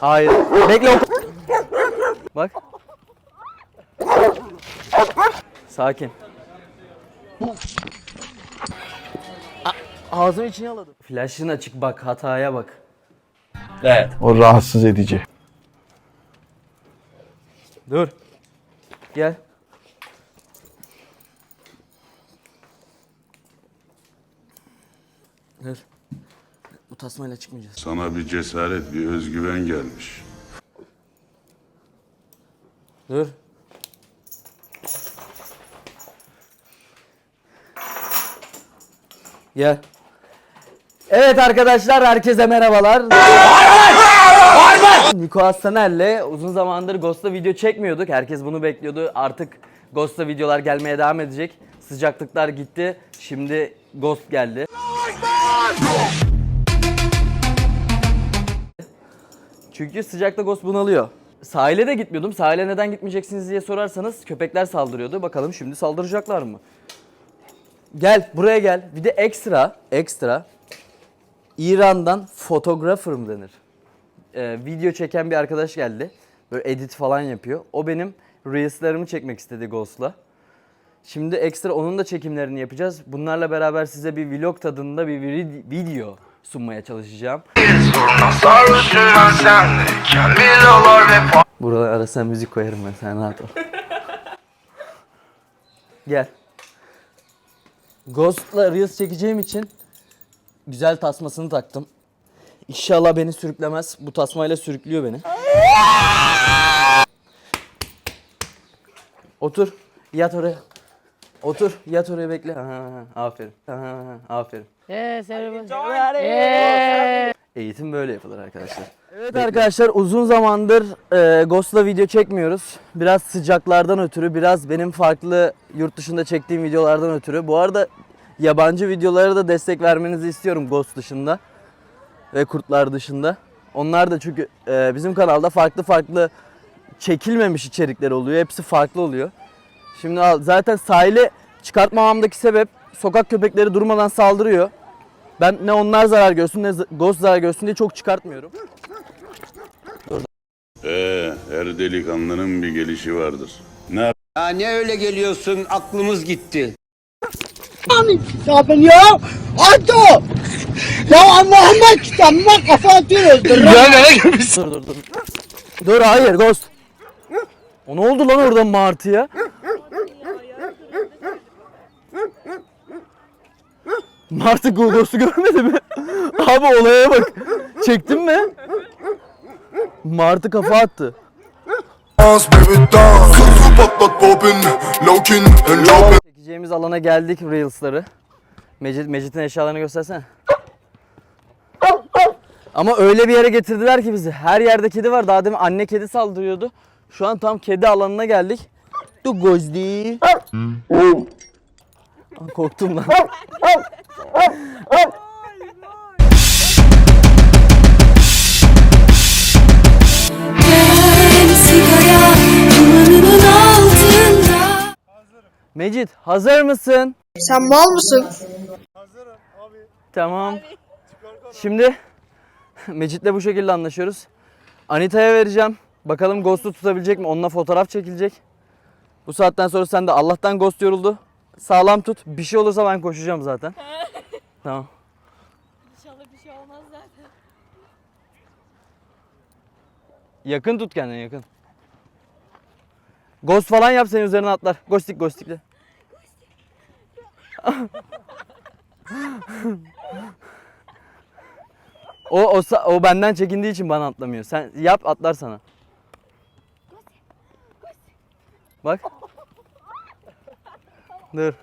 Hayır. Bekle oku. Bak. Sakin. A- Ağzımı içine yaladım. Flash'ın açık bak hataya bak. Evet. O rahatsız edici. Dur. Gel. Dur. Tasmayla çıkmayacağız. Sana bir cesaret, bir özgüven gelmiş. Dur. Gel. Evet arkadaşlar herkese merhabalar. Niko Astaner'le uzun zamandır Ghost'ta video çekmiyorduk. Herkes bunu bekliyordu. Artık Ghost'ta videolar gelmeye devam edecek. Sıcaklıklar gitti. Şimdi Ghost geldi. Çünkü sıcakta Ghost bunalıyor. Sahile de gitmiyordum. Sahile neden gitmeyeceksiniz diye sorarsanız köpekler saldırıyordu. Bakalım şimdi saldıracaklar mı? Gel buraya gel. Bir de ekstra, ekstra İran'dan mı denir? Ee, video çeken bir arkadaş geldi. Böyle edit falan yapıyor. O benim reels'larımı çekmek istedi Ghost'la. Şimdi ekstra onun da çekimlerini yapacağız. Bunlarla beraber size bir vlog tadında bir vid- video sunmaya çalışacağım. Buralara arasına müzik koyarım ben sen rahat ol. Gel. Ghost'la Reels çekeceğim için güzel tasmasını taktım. İnşallah beni sürüklemez. Bu tasmayla sürüklüyor beni. Otur. Yat oraya. Otur. Yat oraya bekle. Ha, ha, ha. Aferin. Ha, ha, ha. Aferin. Eğitim böyle yapılır arkadaşlar. Evet arkadaşlar uzun zamandır e, Ghost'la video çekmiyoruz. Biraz sıcaklardan ötürü, biraz benim farklı yurt dışında çektiğim videolardan ötürü. Bu arada yabancı videolara da destek vermenizi istiyorum Ghost dışında ve kurtlar dışında. Onlar da çünkü e, bizim kanalda farklı farklı çekilmemiş içerikler oluyor. Hepsi farklı oluyor. Şimdi al- zaten sahile çıkartmamamdaki sebep sokak köpekleri durmadan saldırıyor. Ben ne onlar zarar görsün ne Ghost zarar görsün diye çok çıkartmıyorum. Ee, her delikanlının bir gelişi vardır. Ne Ya ne öyle geliyorsun aklımız gitti. kitabın ya. Ato. Ya Allah'ıma kitabıma kafa atıyoruz. Dur dur dur. Dur hayır Ghost. O ne oldu lan orada martıya? Martı Ghost'u görmedi mi? Abi olaya bak. Çektin mi? Martı kafa attı. Çekeceğimiz alana geldik Reels'ları. Mecit, Mecit'in eşyalarını göstersene. Ama öyle bir yere getirdiler ki bizi. Her yerde kedi var. Daha demin anne kedi saldırıyordu. Şu an tam kedi alanına geldik. Du gözdi. Aa, Korktum lan. Mecit hazır mısın? Sen mal mısın? Tamam. Şimdi Mecit'le bu şekilde anlaşıyoruz. Anita'ya vereceğim. Bakalım Ghost'u tutabilecek mi? Onunla fotoğraf çekilecek. Bu saatten sonra sen de Allah'tan Ghost yoruldu. Sağlam tut. Bir şey olursa ben koşacağım zaten. tamam. İnşallah bir şey olmaz zaten. Yakın tut kendini yakın. Ghost falan yap senin üzerine atlar. Ghostik ghostikle. o, o o benden çekindiği için bana atlamıyor. Sen yap atlar sana. Bak. Dur.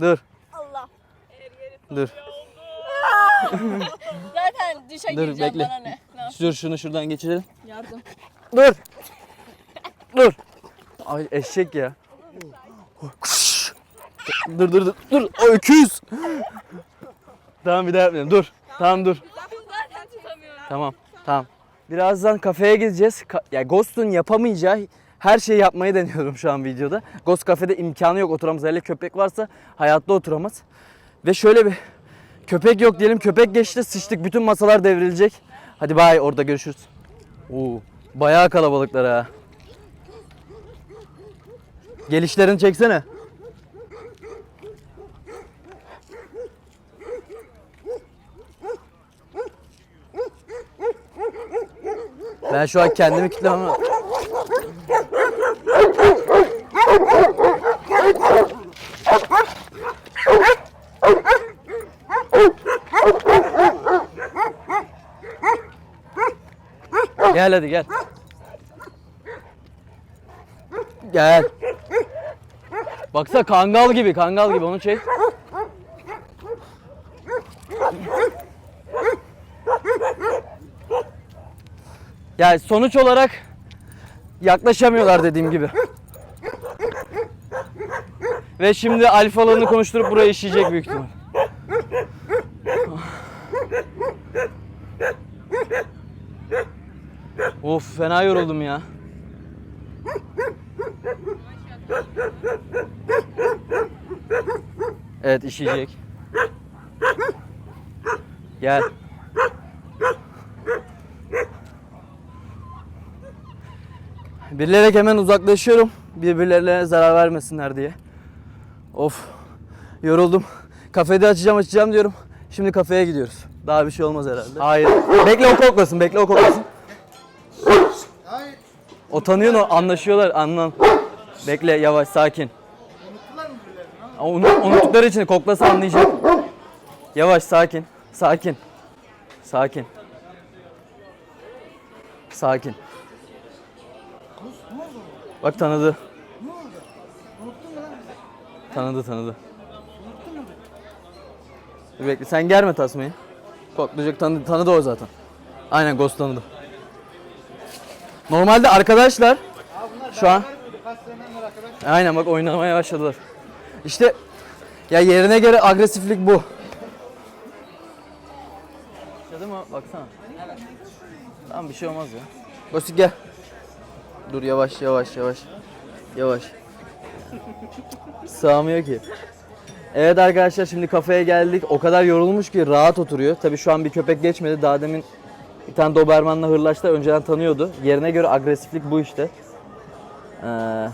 Dur. Allah. Dur. Zaten duşa Dur, gireceğim bekle. bana ne? Ne yap- Dur şunu şuradan geçirelim. Yardım. Dur. Dur. Ay eşek ya. dur dur dur. Dur. O öküz. tamam bir daha yapmayalım. Dur. Tamam dur. Zaten tutamıyorum. Tamam. Tamam. Birazdan kafeye gideceğiz. Ka- ya Ghost'un yapamayacağı her şeyi yapmayı deniyorum şu an videoda. Ghost kafede imkanı yok oturamaz. Hele köpek varsa hayatta oturamaz. Ve şöyle bir köpek yok diyelim. Köpek geçti sıçtık. Bütün masalar devrilecek. Hadi bay orada görüşürüz. Oo, bayağı kalabalıklar ha. Gelişlerini çeksene. Ben şu an kendimi kitlemem. Gel hadi gel. Gel. Baksana kangal gibi, kangal gibi onu çek. Yani sonuç olarak yaklaşamıyorlar dediğim gibi. Ve şimdi alfalarını konuşturup buraya işleyecek büyük ihtimal. Of fena yoruldum ya. Evet işeyecek. Gel. Bilerek hemen uzaklaşıyorum. Birbirlerine zarar vermesinler diye. Of. Yoruldum. Kafede açacağım açacağım diyorum. Şimdi kafeye gidiyoruz. Daha bir şey olmaz herhalde. Hayır. Bekle o koklasın. Bekle o koklasın. O tanıyor o anlaşıyorlar anlan. Bekle yavaş sakin. Onu, unuttukları için koklasa anlayacak. Yavaş sakin. Sakin. Sakin. Sakin. Bak tanıdı. Tanıdı tanıdı. Dur bekle sen germe tasmayı. Koklayacak tanıdı, tanıdı o zaten. Aynen Ghost tanıdı. Normalde arkadaşlar şu an Aynen bak oynamaya başladılar. İşte ya yerine göre agresiflik bu. Başladı mı? Baksana. Tamam bir şey olmaz ya. Gosik gel. Dur yavaş yavaş yavaş. Yavaş. Sığamıyor ki. Evet arkadaşlar şimdi kafeye geldik. O kadar yorulmuş ki rahat oturuyor. Tabii şu an bir köpek geçmedi. Daha demin bir tane Doberman'la hırlaştı. Önceden tanıyordu. Yerine göre agresiflik bu işte. Ee,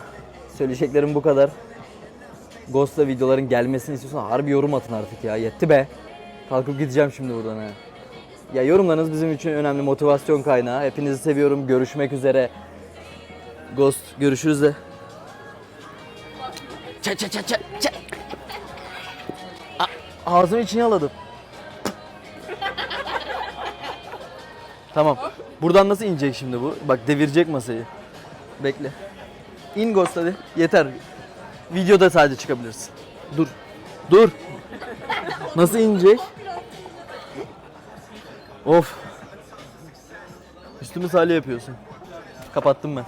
söyleyeceklerim bu kadar. Ghost'la videoların gelmesini istiyorsan harbi yorum atın artık ya. Yetti be. Kalkıp gideceğim şimdi buradan ha. Ya yorumlarınız bizim için önemli motivasyon kaynağı. Hepinizi seviyorum. Görüşmek üzere. Ghost görüşürüz de. Çat çat çat çat. A- Ağzımı içine yaladım. Tamam. Buradan nasıl inecek şimdi bu? Bak devirecek masayı. Bekle. İn Ghost hadi. Yeter. Videoda sadece çıkabilirsin. Dur. Dur. Nasıl inecek? Of. Üstümü salya yapıyorsun. Kapattım ben.